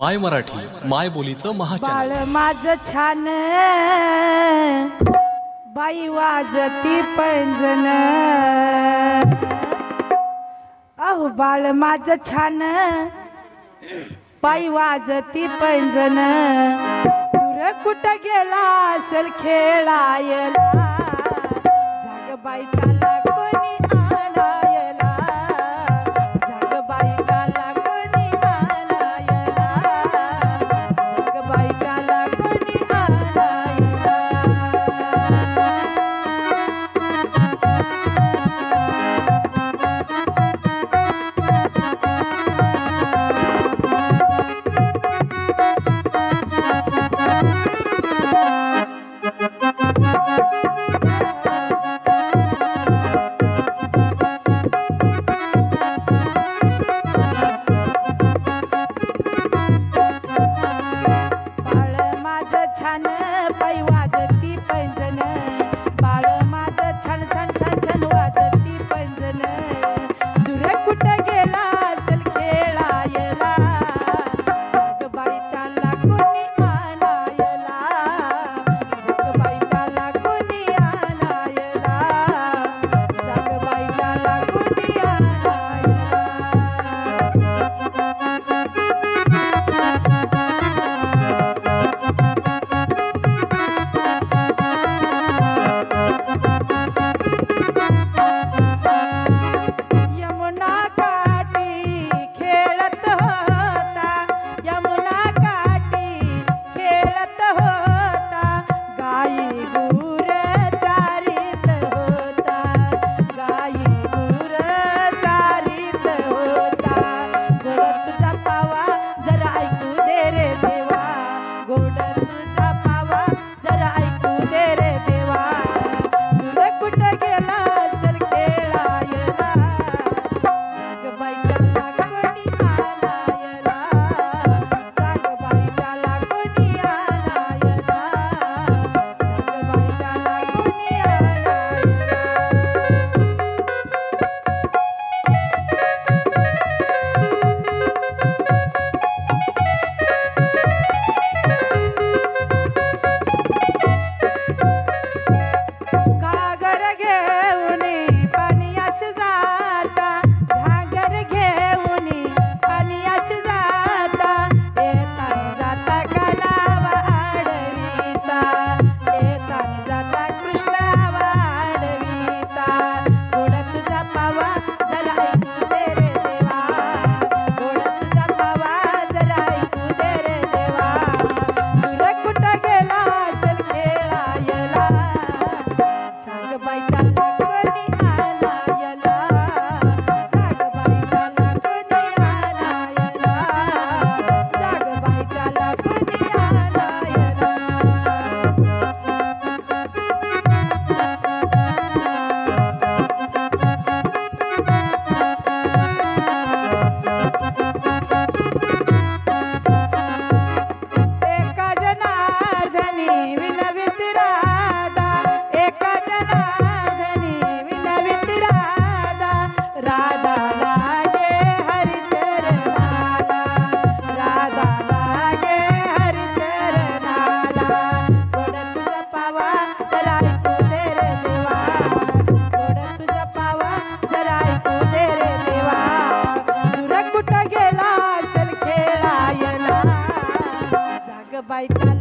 माय मराठी माय बोलीचं महाचाल माझ छान. बाई वाजती पैंजण. अहो बाळ माझ छान. बाई वाजती पैंजण. तुर कुठं गेला असेल खेळायला? जाग बायकाला bailar.